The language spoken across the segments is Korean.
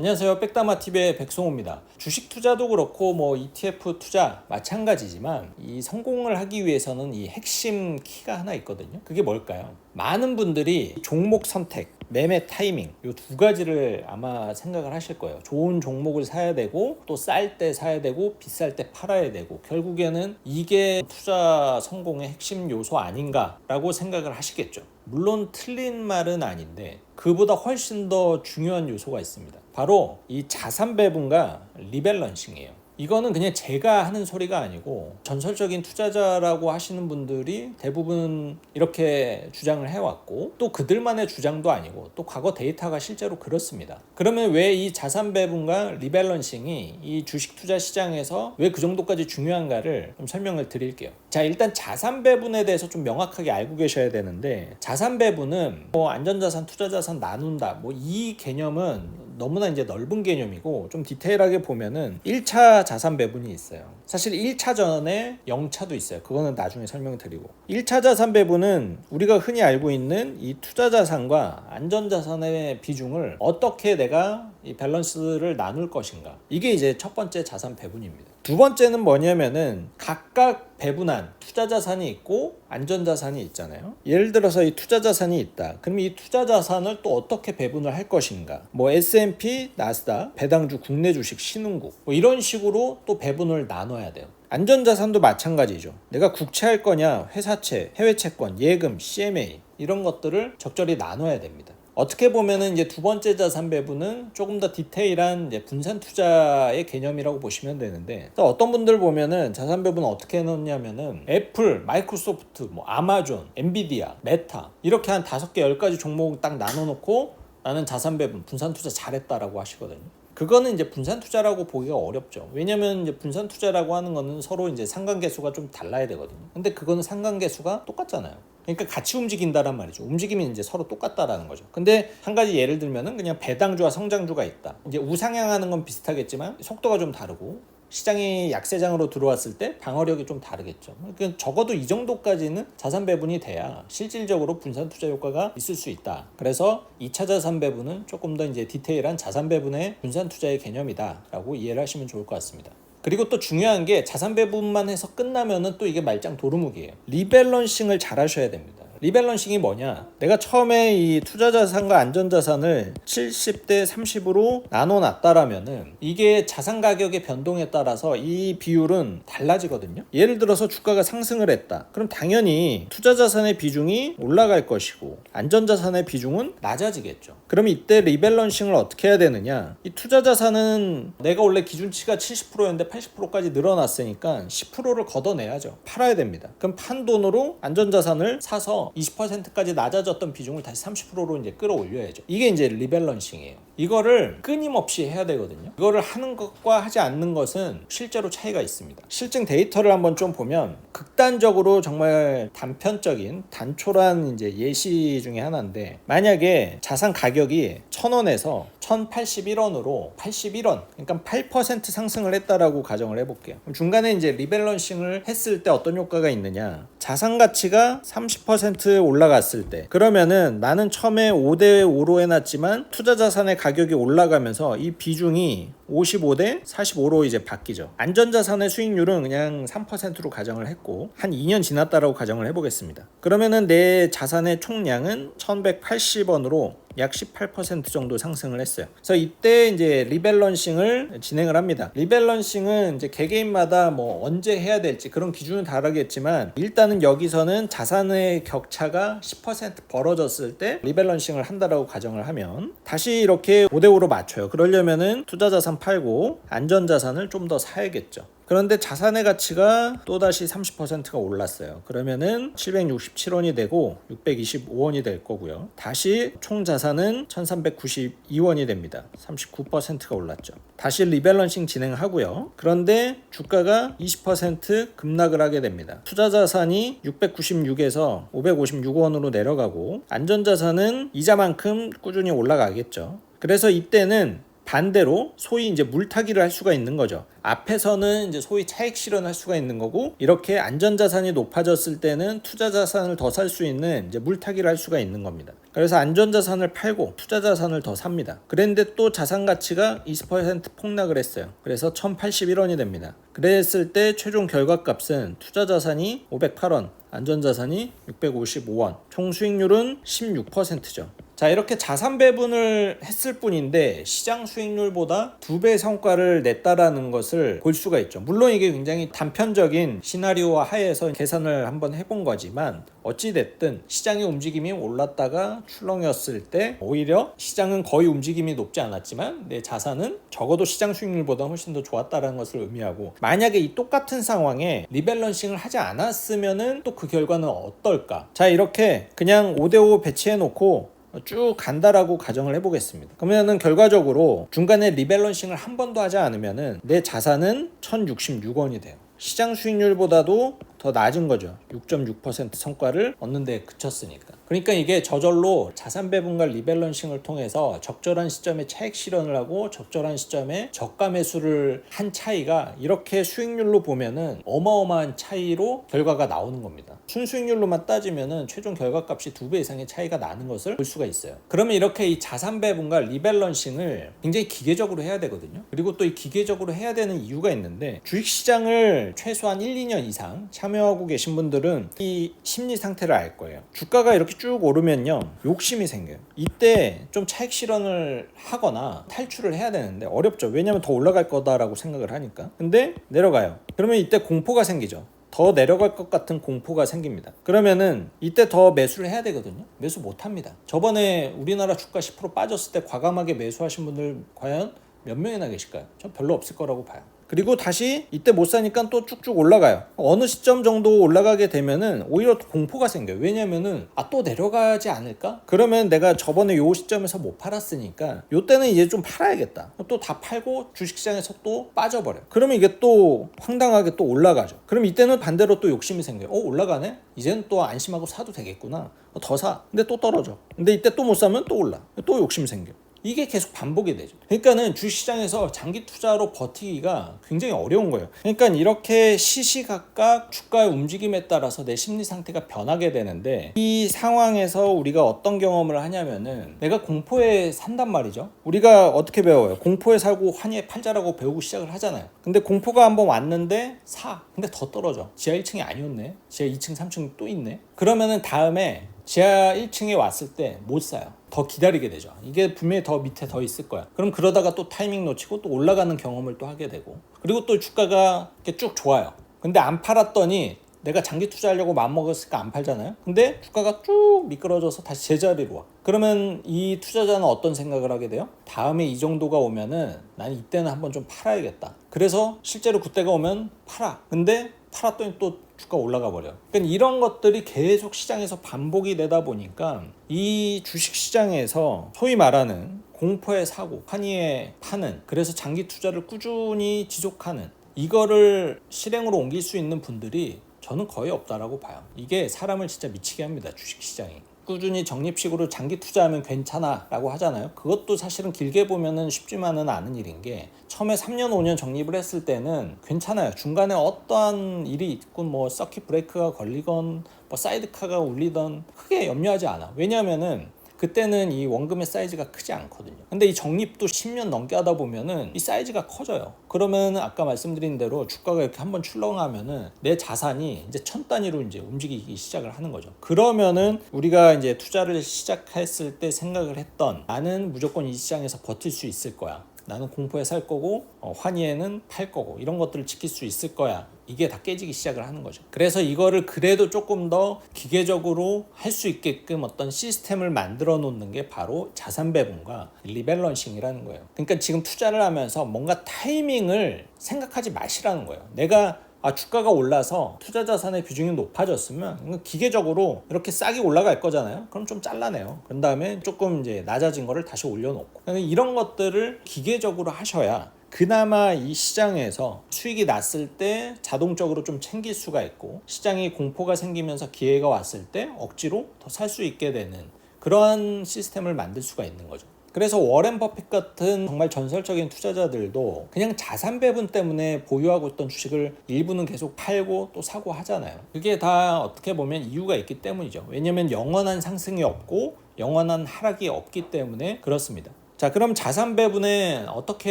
안녕하세요. 백다마TV의 백송호입니다. 주식 투자도 그렇고 뭐 ETF 투자 마찬가지지만 이 성공을 하기 위해서는 이 핵심 키가 하나 있거든요. 그게 뭘까요? 많은 분들이 종목 선택, 매매 타이밍 이 두 가지를 아마 생각을 하실 거예요. 좋은 종목을 사야 되고 또 쌀 때 사야 되고 비쌀 때 팔아야 되고 결국에는 이게 투자 성공의 핵심 요소 아닌가라고 생각을 하시겠죠. 물론 틀린 말은 아닌데 그보다 훨씬 더 중요한 요소가 있습니다. 바로 이 자산 배분과 리밸런싱이에요. 이거는 그냥 제가 하는 소리가 아니고 전설적인 투자자라고 하시는 분들이 대부분 이렇게 주장을 해왔고 또 그들만의 주장도 아니고 또 과거 데이터가 실제로 그렇습니다. 그러면 왜 이 자산 배분과 리밸런싱이 이 주식 투자 시장에서 왜 그 정도까지 중요한가를 좀 설명을 드릴게요. 자 일단 자산 배분에 대해서 좀 명확하게 알고 계셔야 되는데 자산 배분은 뭐 안전자산, 투자자산 나눈다 뭐 이 개념은 너무나 이제 넓은 개념이고 좀 디테일하게 보면은 1차 자산 배분이 있어요. 사실 1차 전에 0차도 있어요. 그거는 나중에 설명드리고. 1차 자산 배분은 우리가 흔히 알고 있는 이 투자 자산과 안전 자산의 비중을 어떻게 내가 이 밸런스를 나눌 것인가. 이게 이제 첫 번째 자산 배분입니다. 두 번째는 뭐냐면은 각각 배분한 투자 자산이 있고 안전 자산이 있잖아요. 예를 들어서 이 투자 자산이 있다. 그럼 이 투자 자산을 또 어떻게 배분을 할 것인가? 뭐 S&P, 나스닥, 배당주, 국내 주식, 신흥국 뭐 이런 식으로 또 배분을 나눠야 돼요. 안전 자산도 마찬가지죠. 내가 국채할 거냐, 회사채, 해외 채권, 예금, CMA 이런 것들을 적절히 나눠야 됩니다. 어떻게 보면은 이제 두 번째 자산 배분은 조금 더 디테일한 분산 투자의 개념이라고 보시면 되는데 또 어떤 분들 보면은 자산 배분 어떻게 해놓냐면은 애플, 마이크로소프트, 뭐 아마존, 엔비디아, 메타 이렇게 한 다섯 개 열 가지 종목 딱 나눠놓고 나는 자산 배분, 분산 투자 잘했다라고 하시거든요. 그거는 이제 분산 투자라고 보기가 어렵죠. 왜냐면 이제 분산 투자라고 하는 거는 서로 이제 상관계수가 좀 달라야 되거든요. 근데 그거는 상관계수가 똑같잖아요. 그러니까 같이 움직인다란 말이죠. 움직임이 이제 서로 똑같다라는 거죠. 근데 한 가지 예를 들면은 그냥 배당주와 성장주가 있다. 이제 우상향하는 건 비슷하겠지만 속도가 좀 다르고 시장이 약세장으로 들어왔을 때 방어력이 좀 다르겠죠. 그러니까 적어도 이 정도까지는 자산 배분이 돼야 실질적으로 분산 투자 효과가 있을 수 있다. 그래서 2차 자산 배분은 조금 더 이제 디테일한 자산 배분의 분산 투자의 개념이다라고 이해를 하시면 좋을 것 같습니다. 그리고 또 중요한 게 자산 배분만 해서 끝나면은 또 이게 말짱 도루묵이에요. 리밸런싱을 잘 하셔야 됩니다. 리밸런싱이 뭐냐? 내가 처음에 이 투자 자산과 안전 자산을 70대 30으로 나눠 놨다라면은 이게 자산 가격의 변동에 따라서 이 비율은 달라지거든요. 예를 들어서 주가가 상승을 했다. 그럼 당연히 투자 자산의 비중이 올라갈 것이고 안전 자산의 비중은 낮아지겠죠. 그럼 이때 리밸런싱을 어떻게 해야 되느냐? 이 투자 자산은 내가 원래 기준치가 70%였는데 80%까지 늘어났으니까 10%를 걷어내야죠. 팔아야 됩니다. 그럼 판 돈으로 안전 자산을 사서 20%까지 낮아졌던 비중을 다시 30%로 이제 끌어올려야죠. 이게 이제 리밸런싱이에요. 이거를 끊임없이 해야 되거든요. 이거를 하는 것과 하지 않는 것은 실제로 차이가 있습니다. 실증 데이터를 한번 좀 보면 극단적으로 정말 단편적인 단촐한 이제 예시 중에 하나인데 만약에 자산 가격이 1000원에서 1081원으로 81원 그러니까 8% 상승을 했다라고 가정을 해볼게요. 중간에 이제 리밸런싱을 했을 때 어떤 효과가 있느냐? 자산 가치가 30% 올라갔을 때. 그러면은 나는 처음에 5대 5로 해놨지만 투자 자산의 가격이 올라가면서 이 비중이 55대 45로 이제 바뀌죠. 안전자산의 수익률은 그냥 3%로 가정을 했고 한 2년 지났다라고 가정을 해보겠습니다. 그러면은 내 자산의 총량은 1180원으로 약 18% 정도 상승을 했어요. 그래서 이때 이제 리밸런싱을 진행을 합니다. 리밸런싱은 이제 개개인마다 뭐 언제 해야 될지 그런 기준은 다르겠지만 일단은 여기서는 자산의 격차가 10% 벌어졌을 때 리밸런싱을 한다라고 가정을 하면 다시 이렇게 5대 5로 맞춰요. 그러려면은 투자 자산 팔고 안전 자산을 좀 더 사야겠죠. 그런데 자산의 가치가 또다시 30%가 올랐어요. 그러면은 767원이 되고 625원이 될 거고요. 다시 총 자산은 1392원이 됩니다. 39%가 올랐죠. 다시 리밸런싱 진행하고요. 그런데 주가가 20% 급락을 하게 됩니다. 투자 자산이 696에서 556원으로 내려가고 안전 자산은 이자만큼 꾸준히 올라가겠죠. 그래서 이때는 반대로 소위 이제 물타기를 할 수가 있는 거죠. 앞에서는 이제 소위 차익 실현할 수가 있는 거고 이렇게 안전 자산이 높아졌을 때는 투자 자산을 더 살 수 있는 이제 물타기를 할 수가 있는 겁니다. 그래서 안전 자산을 팔고 투자 자산을 더 삽니다. 그런데 또 자산 가치가 20% 폭락을 했어요. 그래서 1,081원이 됩니다. 그랬을 때 최종 결과 값은 투자 자산이 508원, 안전 자산이 655원, 총 수익률은 16%죠. 자 이렇게 자산 배분을 했을 뿐인데 시장 수익률보다 두 배 성과를 냈다라는 것을 볼 수가 있죠. 물론 이게 굉장히 단편적인 시나리오와 하에서 계산을 한번 해본 거지만 어찌 됐든 시장의 움직임이 올랐다가 출렁였을 때 오히려 시장은 거의 움직임이 높지 않았지만 내 자산은 적어도 시장 수익률보다 훨씬 더 좋았다라는 것을 의미하고 만약에 이 똑같은 상황에 리밸런싱을 하지 않았으면은 또 그 결과는 어떨까? 자 이렇게 그냥 5대5 배치해 놓고 쭉 간다라고 가정을 해보겠습니다. 그러면은 결과적으로 중간에 리밸런싱을 한 번도 하지 않으면은 내 자산은 1,066원이 돼요. 시장 수익률보다도 더 낮은 거죠. 6.6% 성과를 얻는 데 그쳤으니까. 그러니까 이게 저절로 자산 배분과 리밸런싱을 통해서 적절한 시점에 차익 실현을 하고 적절한 시점에 저가 매수를 한 차이가 이렇게 수익률로 보면은 어마어마한 차이로 결과가 나오는 겁니다. 순수익률로만 따지면은 최종 결과값이 두 배 이상의 차이가 나는 것을 볼 수가 있어요. 그러면 이렇게 이 자산 배분과 리밸런싱을 굉장히 기계적으로 해야 되거든요. 그리고 또 이 기계적으로 해야 되는 이유가 있는데 주식 시장을 최소한 1, 2년 이상 참 여하고 계신 분들은 이 심리 상태를 알 거예요. 주가가 이렇게 쭉 오르면요. 욕심이 생겨요. 이때 좀 차익 실현을 하거나 탈출을 해야 되는데 어렵죠. 왜냐면 더 올라갈 거다라고 생각을 하니까. 근데 내려가요. 그러면 이때 공포가 생기죠. 더 내려갈 것 같은 공포가 생깁니다. 그러면은 이때 더 매수를 해야 되거든요. 매수 못 합니다. 저번에 우리나라 주가 10% 빠졌을 때 과감하게 매수하신 분들 과연 몇 명이나 계실까요? 전 별로 없을 거라고 봐요. 그리고 다시 이때 못 사니까 또 쭉쭉 올라가요. 어느 시점 정도 올라가게 되면은 오히려 또 공포가 생겨요. 왜냐면은 아 또 내려가지 않을까? 그러면 내가 저번에 요 시점에서 못 팔았으니까 요 때는 이제 좀 팔아야겠다. 또 다 팔고 주식시장에서 또 빠져버려. 그러면 이게 또 황당하게 또 올라가죠. 그럼 이때는 반대로 또 욕심이 생겨요. 어 올라가네? 이제는 또 안심하고 사도 되겠구나. 어, 더 사. 근데 또 떨어져. 근데 이때 또 못 사면 또 올라. 또 욕심 생겨. 이게 계속 반복이 되죠. 그러니까는 주식시장에서 장기 투자로 버티기가 굉장히 어려운 거예요. 그러니까 이렇게 시시각각 주가의 움직임에 따라서 내 심리 상태가 변하게 되는데 이 상황에서 우리가 어떤 경험을 하냐면은 내가 공포에 산단 말이죠. 우리가 어떻게 배워요? 공포에 살고 환희에 팔자라고 배우고 시작을 하잖아요. 근데 공포가 한번 왔는데 사. 근데 더 떨어져. 지하 1층이 아니었네. 지하 2층, 3층 또 있네. 그러면은 다음에 지하 1층에 왔을 때 못 사요. 더 기다리게 되죠. 이게 분명히 더 밑에 더 있을 거야. 그럼 그러다가 또 타이밍 놓치고 또 올라가는 경험을 또 하게 되고. 그리고 또 주가가 이렇게 쭉 좋아요. 근데 안 팔았더니 내가 장기 투자하려고 마음먹었으니까 안 팔잖아요. 근데 주가가 쭉 미끄러져서 다시 제자리로 와. 그러면 이 투자자는 어떤 생각을 하게 돼요? 다음에 이 정도가 오면은 난 이때는 한번 좀 팔아야겠다. 그래서 실제로 그때가 오면 팔아. 근데 팔았더니 또 주가 올라가 버려. 그러니까 이런 것들이 계속 시장에서 반복이 되다 보니까 이 주식 시장에서 소위 말하는 공포의 사고, 환희에 파는, 그래서 장기 투자를 꾸준히 지속하는 이거를 실행으로 옮길 수 있는 분들이 저는 거의 없다라고 봐요. 이게 사람을 진짜 미치게 합니다. 주식 시장이. 꾸준히 적립식으로 장기 투자하면 괜찮아 라고 하잖아요. 그것도 사실은 길게 보면은 쉽지만은 않은 일인 게 처음에 3년 5년 적립을 했을 때는 괜찮아요. 중간에 어떠한 일이 있건 뭐 서킷 브레이크가 걸리건 뭐 사이드카가 울리던 크게 염려하지 않아. 왜냐하면은 그때는 이 원금의 사이즈가 크지 않거든요. 근데 이 적립도 10년 넘게 하다 보면은 이 사이즈가 커져요. 그러면 아까 말씀드린 대로 주가가 이렇게 한번 출렁하면은 내 자산이 이제 천 단위로 이제 움직이기 시작을 하는 거죠. 그러면은 우리가 이제 투자를 시작했을 때 생각을 했던 나는 무조건 이 시장에서 버틸 수 있을 거야. 나는 공포에 살 거고 어, 환희에는 팔 거고 이런 것들을 지킬 수 있을 거야. 이게 다 깨지기 시작을 하는 거죠. 그래서 이거를 그래도 조금 더 기계적으로 할 수 있게끔 어떤 시스템을 만들어 놓는 게 바로 자산 배분과 리밸런싱이라는 거예요. 그러니까 지금 투자를 하면서 뭔가 타이밍을 생각하지 마시라는 거예요. 내가 아 주가가 올라서 투자 자산의 비중이 높아졌으면 기계적으로 이렇게 싹이 올라갈 거잖아요. 그럼 좀 잘라내요. 그런 다음에 조금 이제 낮아진 거를 다시 올려놓고 그러니까 이런 것들을 기계적으로 하셔야 그나마 이 시장에서 수익이 났을 때 자동적으로 좀 챙길 수가 있고 시장이 공포가 생기면서 기회가 왔을 때 억지로 더 살 수 있게 되는 그러한 시스템을 만들 수가 있는 거죠. 그래서 워렌 버핏 같은 정말 전설적인 투자자들도 그냥 자산 배분 때문에 보유하고 있던 주식을 일부는 계속 팔고 또 사고 하잖아요. 그게 다 어떻게 보면 이유가 있기 때문이죠. 왜냐면 영원한 상승이 없고 영원한 하락이 없기 때문에 그렇습니다. 자, 그럼 자산 배분은 어떻게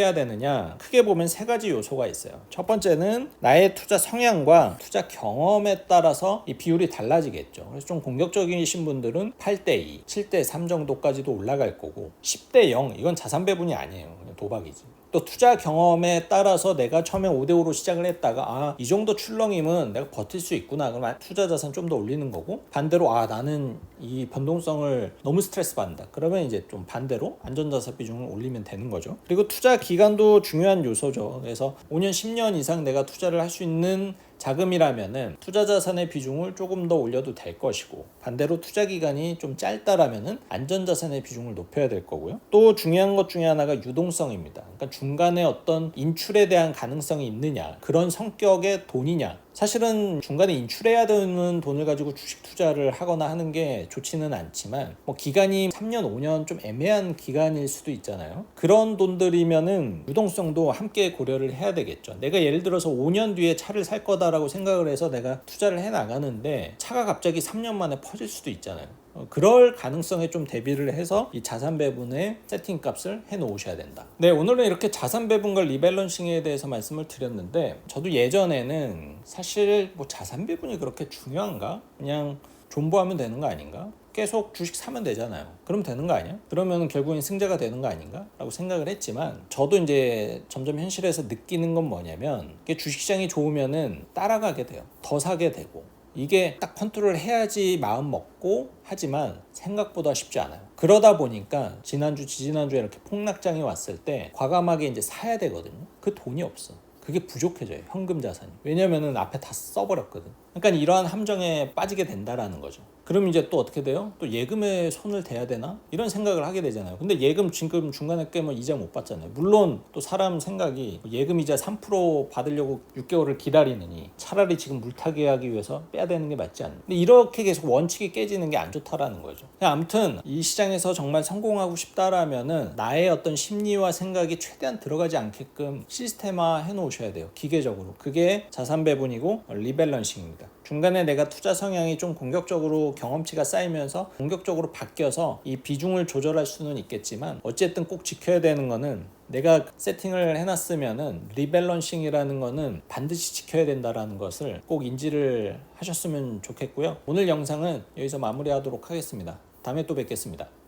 해야 되느냐? 크게 보면 세 가지 요소가 있어요. 첫 번째는 나의 투자 성향과 투자 경험에 따라서 이 비율이 달라지겠죠. 그래서 좀 공격적이신 분들은 8대 2, 7대 3 정도까지도 올라갈 거고 10대 0 이건 자산 배분이 아니에요. 그냥 도박이지. 또 투자 경험에 따라서 내가 처음에 5대5로 시작을 했다가 아, 이 정도 출렁임은 내가 버틸 수 있구나. 그럼 투자 자산 좀 더 올리는 거고 반대로 아, 나는 이 변동성을 너무 스트레스 받는다. 그러면 이제 좀 반대로 안전자산 비중을 올리면 되는 거죠. 그리고 투자 기간도 중요한 요소죠. 그래서 5년, 10년 이상 내가 투자를 할 수 있는 자금이라면은 투자 자산의 비중을 조금 더 올려도 될 것이고 반대로 투자 기간이 좀 짧다라면은 안전 자산의 비중을 높여야 될 거고요. 또 중요한 것 중에 하나가 유동성입니다. 그러니까 중간에 어떤 인출에 대한 가능성이 있느냐 그런 성격의 돈이냐 사실은 중간에 인출해야 되는 돈을 가지고 주식 투자를 하거나 하는 게 좋지는 않지만 뭐 기간이 3년, 5년 좀 애매한 기간일 수도 있잖아요. 그런 돈들이면은 유동성도 함께 고려를 해야 되겠죠. 내가 예를 들어서 5년 뒤에 차를 살 거다라고 생각을 해서 내가 투자를 해 나가는데 차가 갑자기 3년 만에 퍼질 수도 있잖아요. 어, 그럴 가능성에 좀 대비를 해서 이 자산 배분의 세팅 값을 해 놓으셔야 된다. 네, 오늘은 이렇게 자산 배분과 리밸런싱에 대해서 말씀을 드렸는데 저도 예전에는 사실 뭐 자산 배분이 그렇게 중요한가? 그냥 존버하면 되는 거 아닌가? 계속 주식 사면 되잖아요. 그럼 되는 거 아니야? 그러면 결국엔 승자가 되는 거 아닌가? 라고 생각을 했지만 저도 이제 점점 현실에서 느끼는 건 뭐냐면 주식시장이 좋으면은 따라가게 돼요. 더 사게 되고 이게 딱 컨트롤 해야지 마음 먹고 하지만 생각보다 쉽지 않아요. 그러다 보니까 지난주, 지지난주에 이렇게 폭락장이 왔을 때 과감하게 이제 사야 되거든요. 그 돈이 없어. 그게 부족해져요. 현금 자산이. 왜냐면은 앞에 다 써버렸거든. 그러니까 이러한 함정에 빠지게 된다라는 거죠. 그럼 이제 또 어떻게 돼요? 또 예금에 손을 대야 되나? 이런 생각을 하게 되잖아요. 근데 예금 지금 중간에 깨면 이자 못 받잖아요. 물론 또 사람 생각이 예금 이자 3% 받으려고 6개월을 기다리느니 차라리 지금 물타기 하기 위해서 빼야 되는 게 맞지 않나. 근데 이렇게 계속 원칙이 깨지는 게 안 좋다라는 거죠. 아무튼 이 시장에서 정말 성공하고 싶다라면은 나의 어떤 심리와 생각이 최대한 들어가지 않게끔 시스템화 해 놓으셔야 돼요. 기계적으로. 그게 자산 배분이고 리밸런싱입니다. 중간에 내가 투자 성향이 좀 공격적으로 경험치가 쌓이면서 공격적으로 바뀌어서 이 비중을 조절할 수는 있겠지만 어쨌든 꼭 지켜야 되는 거는 내가 세팅을 해놨으면은 리밸런싱이라는 거는 반드시 지켜야 된다라는 것을 꼭 인지를 하셨으면 좋겠고요. 오늘 영상은 여기서 마무리하도록 하겠습니다. 다음에 또 뵙겠습니다.